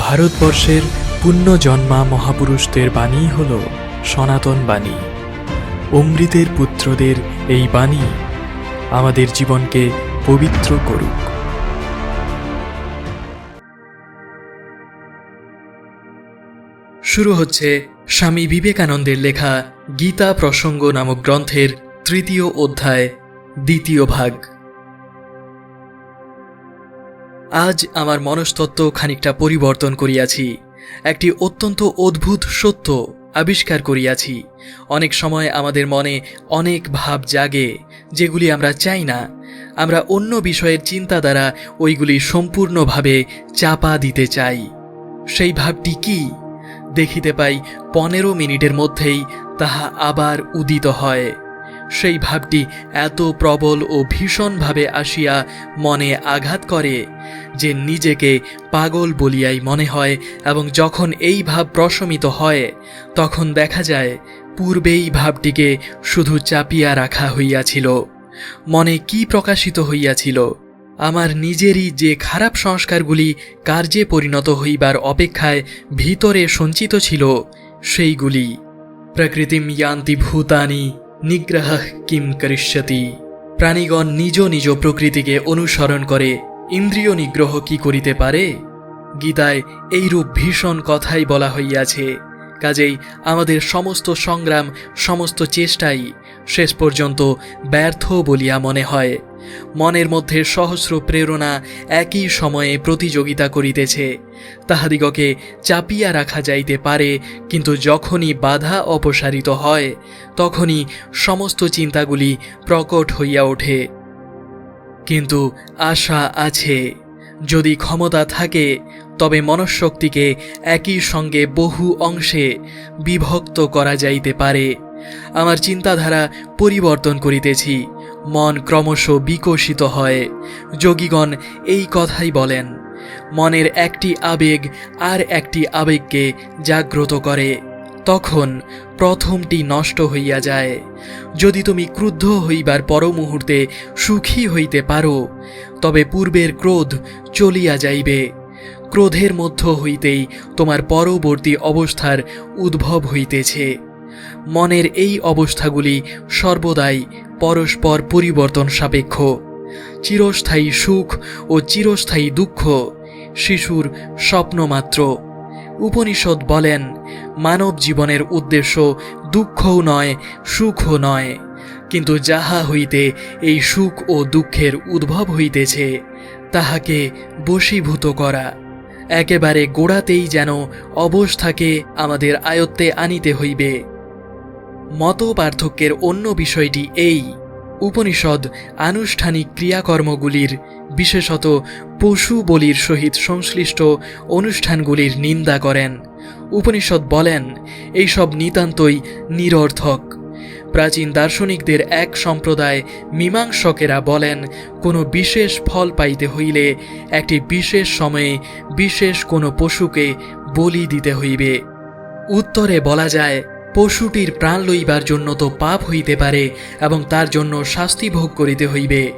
ভারতবর্ষের পুণ্যজন্মা মহাপুরুষদের বাণী হল সনাতন বাণী। অমৃতের পুত্রদের এই বাণী আমাদের জীবনকে পবিত্র করুক। শুরু হচ্ছে স্বামী বিবেকানন্দের লেখা গীতা প্রসঙ্গ নামক গ্রন্থের তৃতীয় অধ্যায়, দ্বিতীয় ভাগ। আজ আমার মনস্তত্ত্ব খানিকটা পরিবর্তন করিয়াছি। একটি অত্যন্ত অদ্ভুত সত্য আবিষ্কার করিয়াছি। অনেক সময় আমাদের মনে অনেক ভাব জাগে, যেগুলি আমরা চাই না। আমরা অন্য বিষয়ের চিন্তা দ্বারা ওইগুলি সম্পূর্ণভাবে চাপা দিতে চাই। সেই ভাবটি কি? দেখিতে পাই পনেরো মিনিটের মধ্যেই তাহা আবার উদিত হয়। সেই ভাবটি এত প্রবল ও ভীষণভাবে আসিয়া মনে আঘাত করে যে নিজেকে পাগল বলিয়াই মনে হয় এবং যখন এই ভাব প্রশমিত হয়, তখন দেখা যায় পূর্বেই ভাবটিকে শুধু চাপিয়া রাখা হইয়াছিল। মনে কি প্রকাশিত হইয়াছিল? আমার নিজেরই যে খারাপ সংস্কারগুলি কার্যে পরিণত হইবার অপেক্ষায় ভিতরে সঞ্চিত ছিল, সেইগুলি। প্রকৃতিম ইয়ান্তি ভূতানি নিগ্রহ কিম করিষ্যতি। প্রাণীগণ নিজ নিজ প্রকৃতিকে অনুসরণ করে, ইন্দ্রিয় নিগ্রহ কি করিতে পারে? গীতায় এইরূপ ভীষণ কথাই বলা হইয়াছে। কাজেই আমাদের সমস্ত সংগ্রাম, সমস্ত চেষ্টাই শেষ পর্যন্ত ব্যর্থ বলিয়া মনে হয়। মনের মধ্যে সহস্র প্রেরণা একই সময়ে প্রতিযোগিতা করিতেছে। তাহাদিগকে চাপিয়া রাখা যাইতে পারে, কিন্তু যখনই বাধা অপসারিত হয়, তখনই সমস্ত চিন্তাগুলি প্রকট হইয়া ওঠে। কিন্তু আশা আছে, যদি ক্ষমতা থাকে, তবে মনঃশক্তিকে একই সঙ্গে বহু অংশে বিভক্ত করা যাইতে পারে। আমার চিন্তাধারা পরিবর্তন করিতেছি। মন ক্রমশ বিকশিত হয়। যোগীগণ এই কথাই বলেন, মনের একটি আবেগ আর একটি আবেগকে জাগ্রত করে, তখন প্রথমটি নষ্ট হইয়া যায়। যদি তুমি ক্রুদ্ধ হইবার পর মুহূর্তে সুখী হইতে পারো, তবে পূর্বের ক্রোধ চলিয়া যাইবে। ক্রোধের মধ্য হইতেই তোমার পরবর্তী অবস্থার উদ্ভব হইতেছে। মনের এই অবস্থাগুলি সর্বদাই পরস্পর পরিবর্তন সাপেক্ষ। চিরস্থায়ী সুখ ও চিরস্থায়ী দুঃখ শিশুর স্বপ্নমাত্র। উপনিষদ বলেন, মানব জীবনের উদ্দেশ্য দুঃখও নয়, সুখও নয়। কিন্তু যাহা হইতে এই সুখ ও দুঃখের উদ্ভব হইতেছে, তাহাকে বশীভূত করা। একেবারে গোড়াতেই যেন অবস্থাকে আমাদের আয়ত্তে আনিতে হইবে। মত পার্থক্যের অন্য বিষয়টি এই। উপনিষদ আনুষ্ঠানিক ক্রিয়াকর্মগুলির, বিশেষত পশু বলির সহিত সংশ্লিষ্ট অনুষ্ঠানগুলির নিন্দা করেন। উপনিষদ বলেন, এইসব নিতান্তই নিরর্থক। প্রাচীন দার্শনিকদের এক সম্প্রদায় মীমাংসকেরা বলেন, কোনো বিশেষ ফল পাইতে হইলে একটি বিশেষ সময়ে বিশেষ কোনো পশুকে বলি দিতে হইবে। উত্তরে বলা যায় পশুটির প্রাণ লইবার জন্য তো পাপ হইতে পারে এবং তার জন্য শাস্তি ভোগ করিতে হইবে।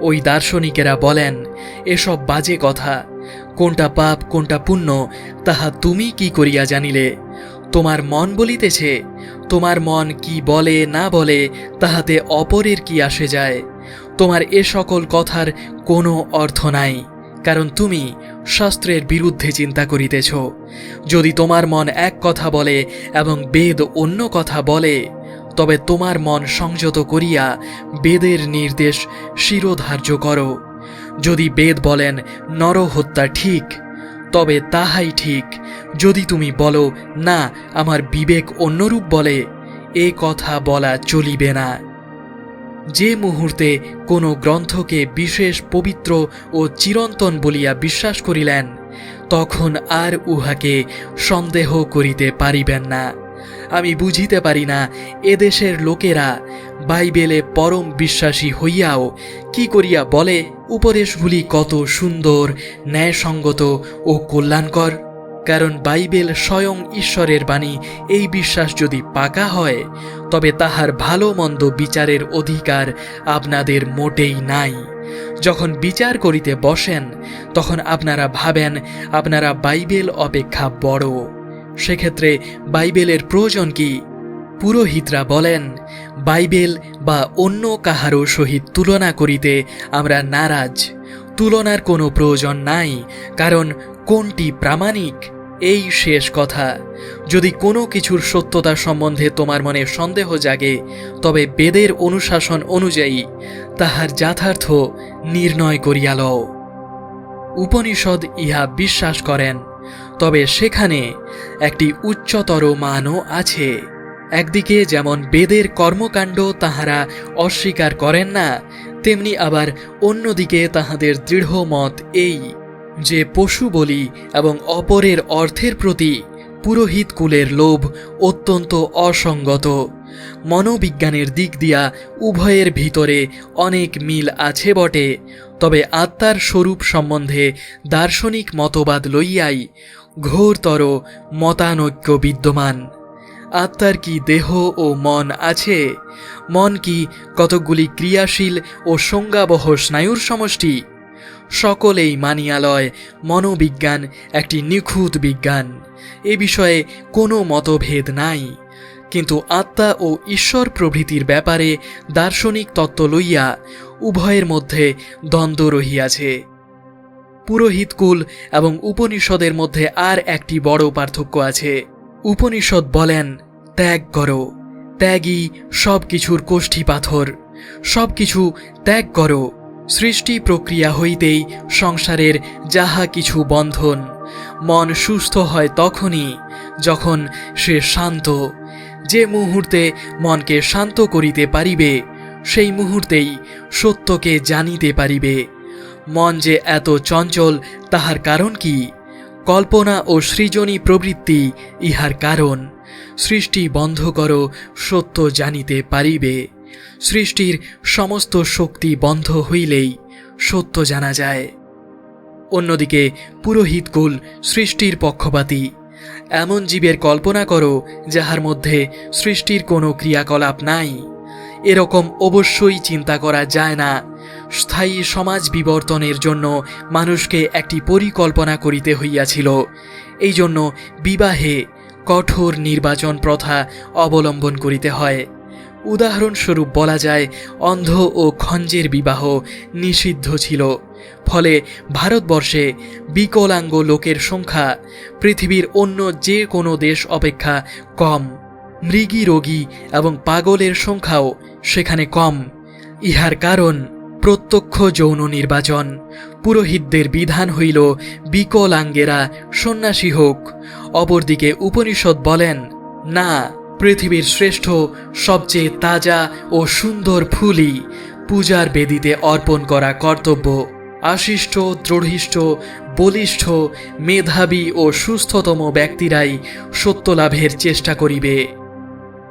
ওই দার্শনিকেরা বলেন, এসব বাজে কথা। কোনটা পাপ, কোনটা পুণ্য, তাহা তুমি কি করিয়া জানিলে? তোমার মন বলিতেছে, তোমার মন কি বলে, না বলে, তাহাতে অপরের কি আসে যায়? তোমার এ সকল কথার কোনো অর্থ নাই। কারণ তুমি শাস্ত্রের বিরুদ্ধে চিন্তা করিতেছ। যদি তোমার মন এক কথা বলে এবং বেদ অন্য কথা বলে, তবে তোমার মন সংযত করিয়া বেদের নির্দেশ শিরোধার্য করো। যদি বেদ বলেন, নরহত্যা ঠিক, তবে তাহাই ঠিক। যদি তুমি বলো, না, আমার বিবেক অন্যরূপ বলে, এ কথা বলা চলিবে না। যে মুহূর্তে কোনো গ্রন্থকে বিশেষ পবিত্র ও চিরন্তন বলিয়া বিশ্বাস করিলেন, তখন আর উহাকে সন্দেহ করিতে পারিবেন না। আমি বুঝিতে পারি না, এদেশের লোকেরা বাইবেলে পরম বিশ্বাসী হইয়াও কি করিয়া বলে? উপদেশগুলি কত সুন্দর, ন্যায়সঙ্গত ও কল্যাণকর। কারণ বাইবেল স্বয়ং ঈশ্বরের বাণী, এই বিশ্বাস যদি পাকা হয়, তবে তাহার ভালো মন্দ বিচারের অধিকার আপনাদের মোটেই নাই। যখন বিচার করিতে বসেন, তখন আপনারা ভাবেন, আপনারা বাইবেল অপেক্ষা বড়। সেক্ষেত্রে বাইবেলের প্রয়োজন কি? পুরোহিতরা বলেন, বাইবেল বা অন্য কাহারও সহিত তুলনা করিতে আমরা নারাজ। তুলনার কোনো প্রয়োজন নাই, কারণ কোনটি প্রামাণিক? এই শেষ কথা। যদি কোনো কিছুর সত্যতা সম্বন্ধে তোমার মনে সন্দেহ জাগে, তবে বেদের অনুশাসন অনুযায়ী তাহার যথার্থ নির্ণয় করিয়া লও। উপনিষদ ইহা বিশ্বাস করেন, তবে সেখানে একটি উচ্চতর মানও আছে। একদিকে যেমন বেদের কর্মকাণ্ড তাহারা অস্বীকার করেন না, তেমনি আবার অন্যদিকে তাহাদের দৃঢ় মত এই। যে পশু বলি এবং অপরের অর্থের প্রতি পুরোহিত কুলের লোভ অত্যন্ত অসঙ্গত। মনোবিজ্ঞানের দিক দিয়া উভয়ের ভিতরে অনেক মিল আছে বটে, তবে আত্মার স্বরূপ সম্বন্ধে দার্শনিক মতবাদ লইয়াই ঘোরতর মতানৈক্য বিদ্যমান। আত্মার কি দেহ ও মন আছে? মন কি কতকগুলি ক্রিয়াশীল ও সংজ্ঞাবহ স্নায়ুর সমষ্টি? সকলেই মানিয়ালয়, মনোবিজ্ঞান, একটি নিখুঁত বিজ্ঞান। এ বিষয়ে কোনো মতভেদ নাই। কিন্তু আত্মা ও ঈশ্বর প্রভৃতির ব্যাপারে দার্শনিক তত্ত্ব লইয়া উভয়ের মধ্যে দ্বন্দ্ব রহিয়াছে। পুরোহিতকুল এবং উপনিষদের মধ্যে আর একটি বড় পার্থক্য আছে। উপনিষদ বলেন, ত্যাগ করো। ত্যাগই সব কিছুর কোষ্ঠী পাথর। সব কিছু ত্যাগ করো। সৃষ্টি প্রক্রিয়া হইতেই সংসারের যাহা কিছু বন্ধন, মন সুস্থ হয় তখনই যখন সে শান্ত। যে মুহূর্তে মনকে শান্ত করিতে পারিবে, সেই মুহূর্তেই সত্যকে জানিতে পারিবে। মন যে এত চঞ্চল, তাহার কারণ কি? কল্পনা ও সৃজনী প্রবৃত্তি ইহার কারণ। সৃষ্টি বন্ধ করো, সত্য জানিতে পারিবে। সৃষ্টির সমস্ত শক্তি বন্ধ হইলেই সত্য জানা যায়। অন্যদিকে পুরোহিতকুল সৃষ্টির পক্ষপাতী। এমন জীবের কল্পনা করো, যাহার মধ্যে সৃষ্টির কোনো ক্রিয়াকলাপ নাই। এরকম অবশ্যই চিন্তা করা যায় না। স্থায়ী সমাজ বিবর্তনের জন্য মানুষকে একটি পরিকল্পনা করিতে হইয়াছিল। এই জন্য বিবাহে কঠোর নির্বাচন প্রথা অবলম্বন করিতে হয়। উদাহরণস্বরূপ বলা যায়, অন্ধ ও খঞ্জের বিবাহ নিষিদ্ধ ছিল। ফলে ভারতবর্ষে বিকলাঙ্গ লোকের সংখ্যা পৃথিবীর অন্য যে কোনো দেশ অপেক্ষা কম। মৃগী, রোগী এবং পাগলের সংখ্যাও সেখানে কম। ইহার কারণ, প্রত্যক্ষ যৌন নির্বাচন। পুরোহিতদের বিধান হইল, বিকলাঙ্গেরা সন্ন্যাসী হোক। অপরদিকে উপনিষদ বলেন, না পৃথিবীর শ্রেষ্ঠ, সবচেয়ে তাজা ও সুন্দর ফুলই পূজার বেদিতে অর্পণ করা কর্তব্য। আশিষ্ট দৃঢ়িষ্ঠ বলিষ্ঠ, মেধাবী ও সুস্থতম ব্যক্তিরাই সত্যলাভের চেষ্টা করিবে।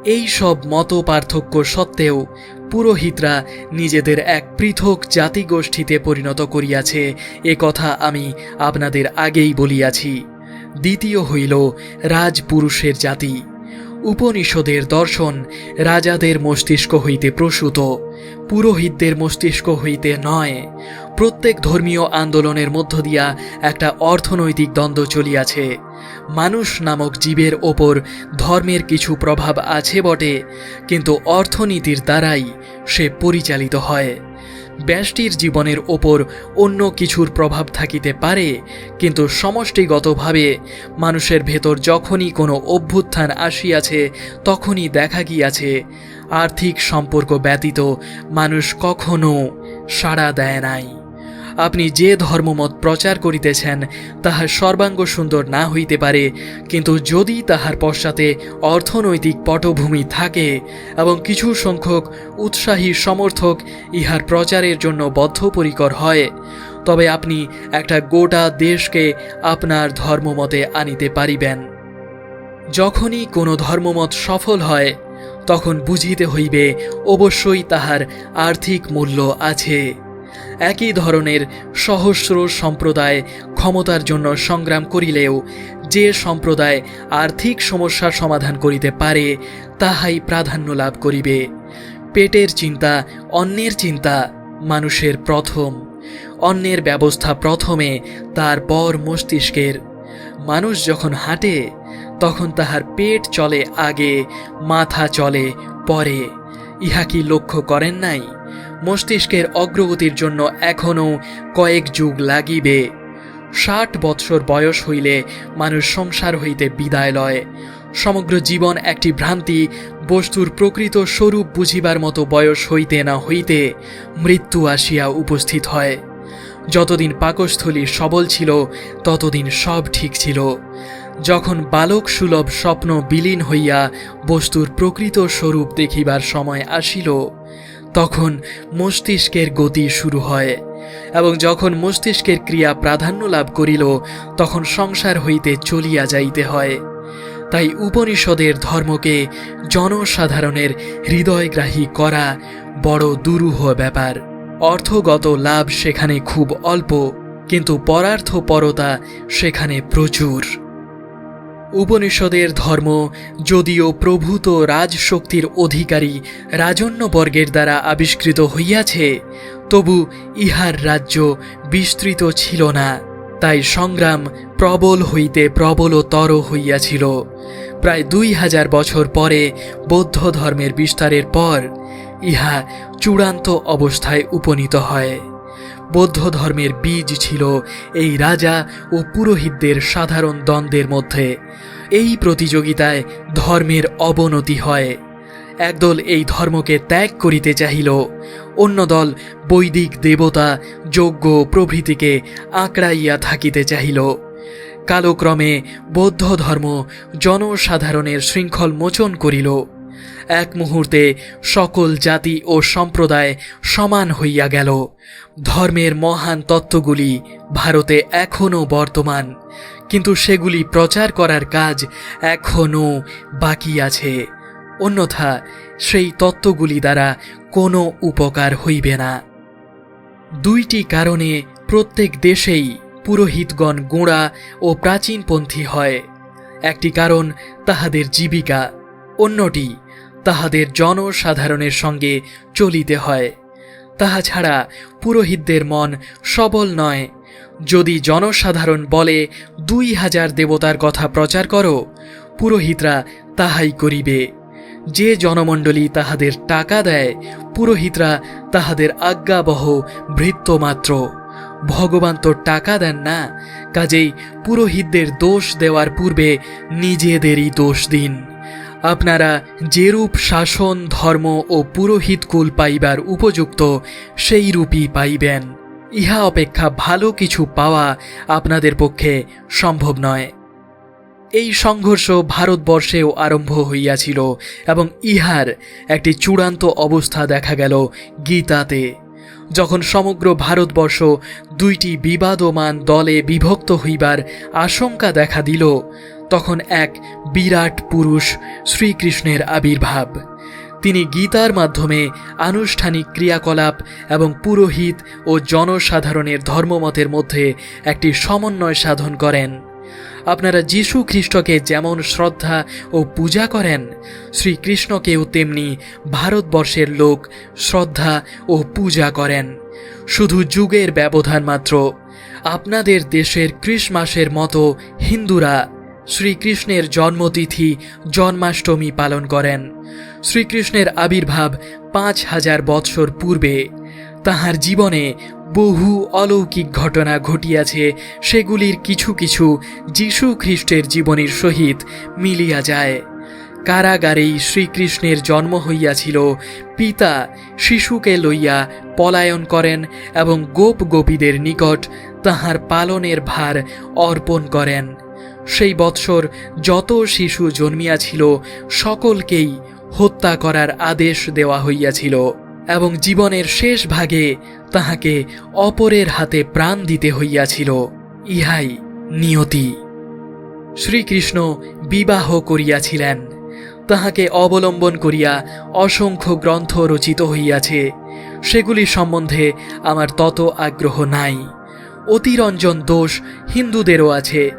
এই সব মত পার্থক্য সত্ত্বেও পুরোহিতরা নিজেদের এক পৃথক জাতিগোষ্ঠীতে পরিণত করিয়াছে, এ কথা আমি আপনাদের আগেই বলিয়াছি। দ্বিতীয় হইল রাজপুরুষের জাতি। উপনিষদের দর্শন রাজাদের মস্তিষ্ক হইতে প্রসূত, পুরোহিতদের মস্তিষ্ক হইতে নয়। প্রত্যেক ধর্মীয় আন্দোলনের মধ্য দিয়া একটা অর্থনৈতিক দ্বন্দ্ব চলিয়াছে। মানুষ নামক জীবের ওপর ধর্মের কিছু প্রভাব আছে বটে, কিন্তু অর্থনীতির দ্বারাই সে পরিচালিত হয়। ব্যষ্টির জীবনের ওপর অন্য কিছুর প্রভাব থাকিতে পারে, কিন্তু সমষ্টিগতভাবে মানুষের ভেতর যখনই কোনো অভ্যুত্থান আসিয়াছে, তখনই দেখা গিয়াছে, আর্থিক সম্পর্ক ব্যতীত মানুষ কখনো সাড়া দেয় নাই। আপনি যে ধর্মমত প্রচার করিতেছেন তাহা সর্বাঙ্গ সুন্দর না হইতে পারে। কিন্তু যদি তাহার পশ্চাতে অর্থনৈতিক পটভূমি থাকে এবং কিছু সংখ্যক উৎসাহী সমর্থক ইহার প্রচারের জন্য বদ্ধপরিকর হয়, তবে আপনি একটা গোটা দেশকে আপনার ধর্মমতে আনিতে পারিবেন। যখনই কোনো ধর্মমত সফল হয়, তখন বুঝিতে হইবে অবশ্যই তাহার আর্থিক মূল্য আছে। একই ধরনের সহস্র সম্প্রদায় ক্ষমতার জন্য সংগ্রাম করিলেও যে সম্প্রদায় আর্থিক সমস্যার সমাধান করিতে পারে, তাহাই প্রাধান্য লাভ করিবে। পেটের চিন্তা, অন্যের চিন্তা, মানুষের প্রথম। অন্যের ব্যবস্থা প্রথমে তারপর মস্তিষ্কের। মানুষ যখন হাঁটে, তখন তাহার পেট চলে আগে, মাথা চলে পরে। ইহা কি লক্ষ্য করেন নাই? মস্তিষ্কের অগ্রগতির জন্য এখনও কয়েক যুগ লাগিবে। ষাট বৎসর বয়স হইলে মানুষ সংসার হইতে বিদায় লয়। সমগ্র জীবন একটি ভ্রান্তি, বস্তুর প্রকৃত স্বরূপ বুঝিবার মতো বয়স হইতে না হইতে মৃত্যু আসিয়া উপস্থিত হয়। যতদিন পাকস্থলী সবল ছিল, ততদিন সব ঠিক ছিল। যখন বালক সুলভ স্বপ্ন বিলীন হইয়া বস্তুর প্রকৃত স্বরূপ দেখিবার সময় আসিল তখন মস্তিষ্কের গতি শুরু হয় এবং যখন মস্তিষ্কের ক্রিয়া প্রাধান্য লাভ করিল, তখন সংসার হইতে চলিয়া যাইতে হয়। তাই উপনিষদের ধর্মকে জনসাধারণের হৃদয়গ্রাহী করা বড় দুরূহ ব্যাপার। অর্থগত লাভ সেখানে খুব অল্প, কিন্তু পরার্থপরতা সেখানে প্রচুর। উপনিষদের ধর্ম যদিও প্রভূত রাজশক্তির অধিকারী রাজন্যবর্গের দ্বারা আবিষ্কৃত হইয়াছে, তবু ইহার রাজ্য বিস্তৃত ছিল না, তাই সংগ্রাম প্রবল হইতে প্রবলতর হইয়াছিল। প্রায় দুই হাজার বছর পরে বৌদ্ধ ধর্মের বিস্তারের পর ইহা চূড়ান্ত অবস্থায় উপনীত হয়। বৌদ্ধ ধর্মের বীজ ছিল এই রাজা ও পুরোহিতদের সাধারণ দ্বন্দ্বের মধ্যে। এই প্রতিযোগিতায় ধর্মের অবনতি হয়। একদল এই ধর্মকে ত্যাগ করিতে চাহিল, অন্য দল বৈদিক দেবতা যজ্ঞ প্রভৃতিকে আঁকড়াইয়া থাকিতে চাহিল। কালক্রমে বৌদ্ধ ধর্ম জনসাধারণের শৃঙ্খল মোচন করিল। এক মুহূর্তে সকল জাতি ও সম্প্রদায় সমান হইয়া গেল। ধর্মের মহান তত্ত্বগুলি ভারতে এখনও বর্তমান, কিন্তু সেগুলি প্রচার করার কাজ এখনও বাকি আছে। অন্যথা সেই তত্ত্বগুলি দ্বারা কোনো উপকার হইবে না। দুইটি কারণে প্রত্যেক দেশেই পুরোহিতগণ গোঁড়া ও প্রাচীনপন্থী হয়। একটি কারণ তাহাদের জীবিকা, অন্যটি তাহাদের জনসাধারণের সঙ্গে চলিতে হয়। তাহা ছাড়া পুরোহিতদের মন সবল নয়। যদি জনসাধারণ বলে, দুই হাজার দেবতার কথা প্রচার করো, পুরোহিতরা তাহাই করিবে। যে জনমণ্ডলী তাহাদের টাকা দেয়, পুরোহিতরা তাহাদের আজ্ঞাবহ ভৃত্য মাত্র। ভগবান তো টাকা দেন না, কাজেই পুরোহিতদের দোষ দেওয়ার পূর্বে নিজেদেরই দোষ দিন। আপনারা যেরূপ শাসন, ধর্ম ও পুরোহিতকুল পাইবার উপযুক্ত, সেই রূপই পাইবেন। ইহা অপেক্ষা ভালো কিছু পাওয়া আপনাদের পক্ষে সম্ভব নয়। এই সংঘর্ষ ভারতবর্ষেও আরম্ভ হইয়াছিল এবং ইহার একটি চূড়ান্ত অবস্থা দেখা গেল গীতাতে। যখন সমগ্র ভারতবর্ষ দুইটি বিবাদমান দলে বিভক্ত হইবার আশঙ্কা দেখা দিল তখন এক বিরাট পুরুষ শ্রীকৃষ্ণের আবির্ভাব। তিনি গীতার মাধ্যমে আনুষ্ঠানিক ক্রিয়াকলাপ এবং পুরোহিত ও জনসাধারণের ধর্মমতের মধ্যে একটি সমন্বয় সাধন করেন। আপনারা যীশু খ্রিস্টকে যেমন শ্রদ্ধা ও পূজা করেন, শ্রীকৃষ্ণকেও তেমনি ভারতবর্ষের লোক শ্রদ্ধা ও পূজা করেন। শুধু যুগের ব্যবধান মাত্র, আপনাদের দেশের ক্রিসমাসের মতো হিন্দুরা শ্রীকৃষ্ণের জন্মতিথি জন্মাষ্টমী পালন করেন। শ্রীকৃষ্ণের আবির্ভাব পাঁচ হাজার বৎসর পূর্বে। তাহার জীবনে বহু অলৌকিক ঘটনা ঘটিয়াছে, সেগুলির কিছু কিছু যীশু খ্রিস্টের জীবনের সহিত মিলিয়া যায়। কারাগারেই শ্রীকৃষ্ণের জন্ম হইয়াছিল, পিতা শিশুকে লইয়া পলায়ন করেন এবং গোপ গোপীদের নিকট তাহার পালনের ভার অর্পণ করেন। সেই বৎসর যত শিশু জন্মিয়াছিল, সকলকেই হত্যা করার আদেশ দেওয়া হইয়াছিল এবং জীবনের শেষ ভাগে তাহাকে অপরের হাতে প্রাণ দিতে হইয়াছিল। ইহাই নিয়তি। শ্রীকৃষ্ণ বিবাহ করিয়াছিলেন। তাহাকে অবলম্বন করিয়া অসংখ্য গ্রন্থ রচিত হইয়াছে। সেগুলি সম্বন্ধে আমার তত আগ্রহ নাই। অতিরঞ্জন দোষ হিন্দুদেরও আছে।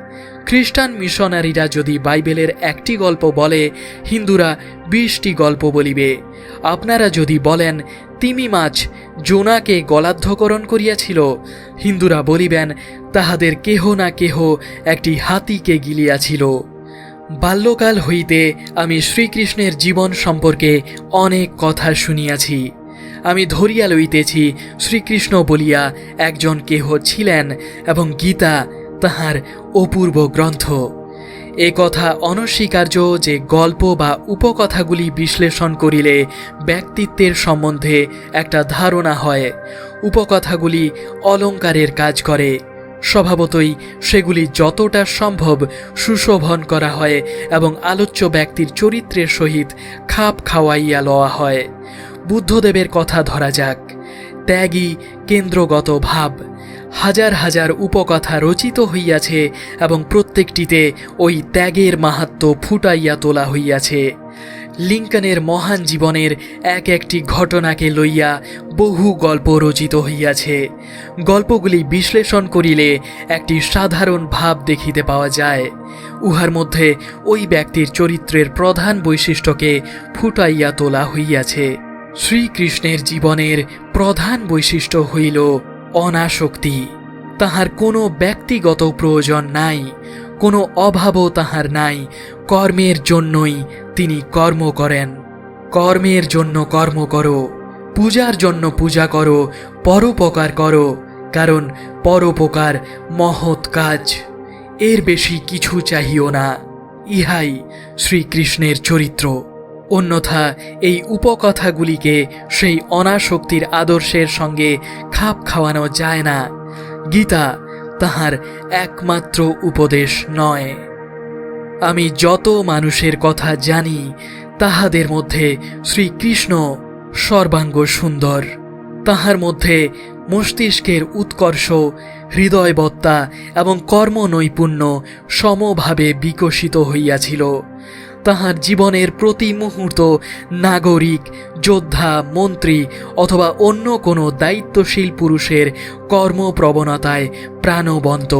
খ্রিস্টান মিশনারিরা যদি বাইবেলের একটি গল্প বলে, হিন্দুরা বিশটি গল্প বলিবে। আপনারা যদি বলেন, তিমি মাছ জোনাকে গলাধ্যকরণ করিয়াছিল। হিন্দুরা বলিবেন, তাহাদের কেহ না কেহ একটি হাতিকে গিলিয়াছিল। বাল্যকাল হইতে আমি শ্রীকৃষ্ণের জীবন সম্পর্কে অনেক কথা শুনিয়াছি। আমি ধরিয়া লইতেছি, শ্রীকৃষ্ণ বলিয়া একজন কেহ ছিলেন এবং গীতা তাহার অপূর্ব গ্রন্থ। এ কথা অনস্বীকার্য যে গল্প বা উপকথাগুলি বিশ্লেষণ করিলে ব্যক্তিত্বের সম্বন্ধে একটা ধারণা হয়। উপকথাগুলি অলঙ্কারের কাজ করে। স্বভাবতই সেগুলি যতটা সম্ভব সুশোভন করা হয় এবং আলোচ্য ব্যক্তির চরিত্রের সহিত খাপ খাওয়াইয়া লওয়া হয়। বুদ্ধদেবের কথা ধরা যাক। ত্যাগী কেন্দ্রগত ভাব। হাজার হাজার উপকথা রচিত হইয়াছে এবং প্রত্যেকটিতে ওই ত্যাগের মাহাত্ম ফুটাইয়া তোলা হইয়াছে। লিঙ্কনের মহান জীবনের এক একটি ঘটনাকে লইয়া বহু গল্প রচিত হইয়াছে। গল্পগুলি বিশ্লেষণ করিলে একটি সাধারণ ভাব দেখিতে পাওয়া যায়। উহার মধ্যে ওই ব্যক্তির চরিত্রের প্রধান বৈশিষ্ট্যকে ফুটাইয়া তোলা হইয়াছে। শ্রীকৃষ্ণের জীবনের প্রধান বৈশিষ্ট্য হইল অনাসক্তি। তাহার কোনো ব্যক্তিগত প্রয়োজন নাই, কোনো অভাবও তাহার নাই, কর্মের জন্যই তিনি কর্ম করেন। কর্মের জন্য কর্ম করো, পূজার জন্য পূজা করো, পরোপকার করো, কারণ পরোপকার মহৎ কাজ। এর বেশি কিছু চাহিও না, ইহাই শ্রীকৃষ্ণের চরিত্র। অন্যথা এই উপকথাগুলিকে সেই অনাসক্তির আদর্শের সঙ্গে খাপ খাওয়ানো যায় না। গীতা তাহার একমাত্র উপদেশ নয়। আমি যত মানুষের কথা জানি, তাহাদের মধ্যে শ্রীকৃষ্ণ সর্বাঙ্গ সুন্দর। তাহার মধ্যে মস্তিষ্কের উৎকর্ষ, হৃদয়বত্তা এবং কর্মনৈপুণ্য সমভাবে বিকশিত হইয়াছিল। তাহার জীবনের প্রতি মুহূর্ত নাগরিক, যোদ্ধা, মন্ত্রী অথবা অন্য কোনো দায়িত্বশীল পুরুষের কর্মপ্রবণতায় প্রাণবন্ত।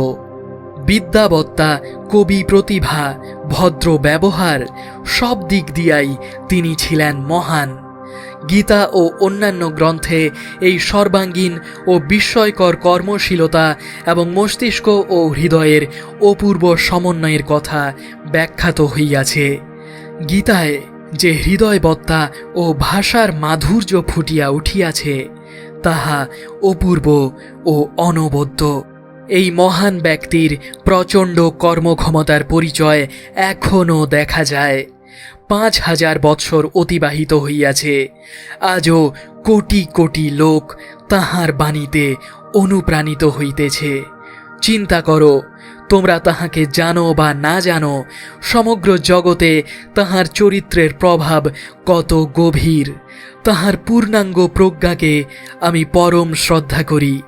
বিদ্যাবত্তা, কবি প্রতিভা, ভদ্র ব্যবহার সব দিক দিয়াই তিনি ছিলেন মহান। গীতা ও অন্যান্য গ্রন্থে এই সর্বাঙ্গীন ও বিস্ময়কর কর্মশীলতা এবং মস্তিষ্ক ও হৃদয়ের অপূর্ব সমন্বয়ের কথা ব্যাখ্যাত হইয়াছে। গীতায় যে হৃদয়বত্তা ও ভাষার মাধুর্য ফুটিয়া উঠিয়াছে, তাহা অপূর্ব ও অনবদ্য। এই মহান ব্যক্তির প্রচণ্ড কর্মক্ষমতার পরিচয় এখনও দেখা যায়। পাঁচ হাজার বৎসর অতিবাহিত হইয়াছে। আজও কোটি কোটি লোক তাহার বাণীতে অনুপ্রাণিত হইতেছে। চিন্তা করো তোমরা তাহাকে জানো বা না জানো, সমগ্র জগতে তাহার চরিত্রের প্রভাব কত গভীর। তাহার পূর্ণাঙ্গ প্রজ্ঞাকে আমি পরম শ্রদ্ধা করি।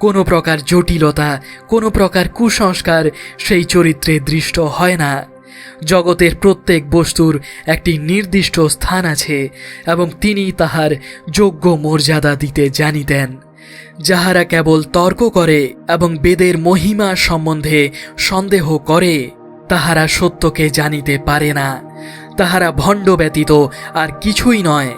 কোনো প্রকার জটিলতা, কোনো প্রকার কুসংস্কার সেই চরিত্রে দৃষ্ট হয় না। জগতের প্রত্যেক বস্তুর একটি নির্দিষ্ট স্থান আছে এবং তিনি তাহার যোগ্য মর্যাদা দিতে জানিতেন। যাহারা কেবল তর্ক করে এবং বেদের মহিমা সম্বন্ধে সন্দেহ করে, তাহারা সত্যকে জানিতে পারে না। তাহারা ভণ্ড ব্যতীত আর কিছুই নয়।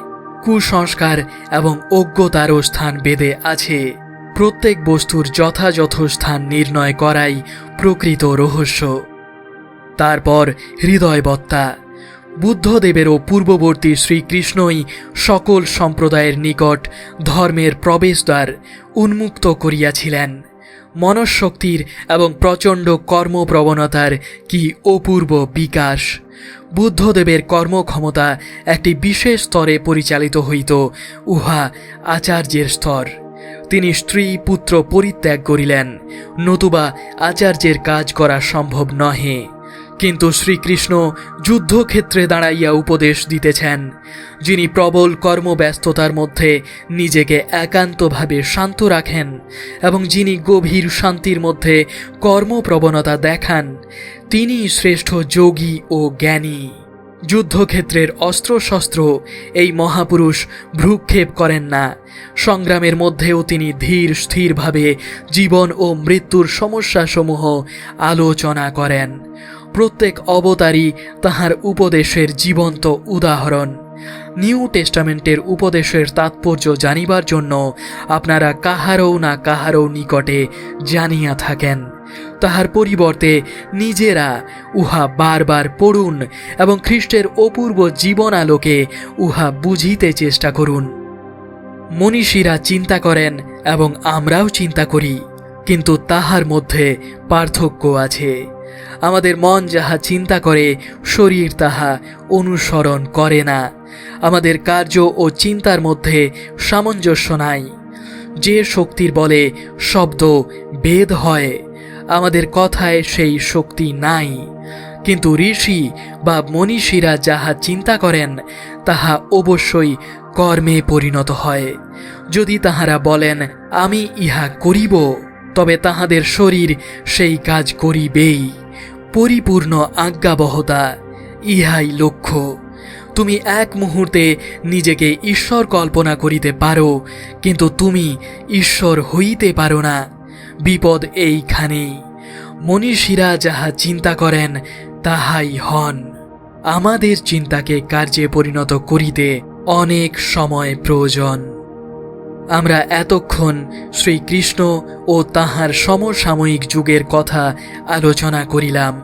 কুসংস্কার এবং অজ্ঞতারও স্থান বেদে আছে। প্রত্যেক বস্তুর যথাযথ স্থান নির্ণয় করাই প্রকৃত রহস্য। তারপর হৃদয়বত্তা। বুদ্ধদেবেরও পূর্ববর্তী শ্রীকৃষ্ণই সকল সম্প্রদায়ের নিকট ধর্মের প্রবেশদ্বার উন্মুক্ত করিয়াছিলেন। মনঃশক্তির এবং প্রচণ্ড কর্মপ্রবণতার কি অপূর্ব বিকাশ! বুদ্ধদেবের কর্মক্ষমতা একটি বিশেষ স্তরে পরিচালিত হইত, উহা আচার্যের স্তর। তিনি স্ত্রী পুত্র পরিত্যাগ করিলেন, নতুবা আচার্যের কাজ করা সম্ভব নহে। কিন্তু শ্রীকৃষ্ণ যুদ্ধক্ষেত্রে দাঁড়াইয়া উপদেশ দিতেছেন, যিনি প্রবল কর্মব্যস্ততার মধ্যে নিজেকে একান্তভাবে শান্ত রাখেন এবং যিনি গভীর শান্তির মধ্যে কর্মপ্রবণতা দেখান তিনি শ্রেষ্ঠ যোগী ও জ্ঞানী। যুদ্ধক্ষেত্রের অস্ত্রশস্ত্র এই মহাপুরুষ ভ্রুক্ষেপ করেন না, সংগ্রামের মধ্যেও তিনি ধীর স্থিরভাবে জীবন ও মৃত্যুর সমস্যাসমূহ আলোচনা করেন। প্রত্যেক অবতারই তাহার উপদেশের জীবন্ত উদাহরণ। নিউ টেস্টামেন্টের উপদেশের তাৎপর্য জানিবার জন্য আপনারা কাহারও না কাহারও নিকটে জানিয়া থাকেন। তাহার পরিবর্তে নিজেরা উহা বারবার পড়ুন এবং খ্রিস্টের অপূর্ব জীবন আলোকে উহা বুঝিতে চেষ্টা করুন। মনীষীরা চিন্তা করেন এবং আমরাও চিন্তা করি, কিন্তু তাহার মধ্যে পার্থক্য আছে। আমাদের মন যাহা চিন্তা করে, শরীর তাহা অনুসরণ করে না। আমাদের কার্য ও চিন্তার মধ্যে সামঞ্জস্য নাই। যে শক্তির বলে শব্দ বেদ হয়, আমাদের কথায় সেই শক্তি নাই। কিন্তু ঋষি বা মনীষীরা যাহা চিন্তা করেন, তাহা অবশ্যই কর্মে পরিণত হয়। যদি তাহারা বলেন, আমি ইহা করিব। তবে তাহাদের শরীর সেই কাজ করিবেই। পরিপূর্ণ আজ্ঞাবহতা, ইহাই লক্ষ্য। তুমি এক মুহূর্তে নিজেকে ঈশ্বর কল্পনা করিতে পারো, কিন্তু তুমি ঈশ্বর হইতে পারো না। বিপদ এইখানেই। মনীষীরা যাহা চিন্তা করেন, তাহাই হন। আমাদের চিন্তাকে কার্যে পরিণত করিতে অনেক সময় প্রয়োজন। আমরা এতক্ষণ শ্রীকৃষ্ণ ও তাহার সমসাময়িক যুগের কথা আলোচনা করিলাম।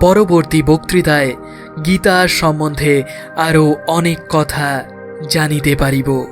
পরবর্তী বক্তৃতায় গীতা সম্বন্ধে আরও অনেক কথা জানিতে পারিব।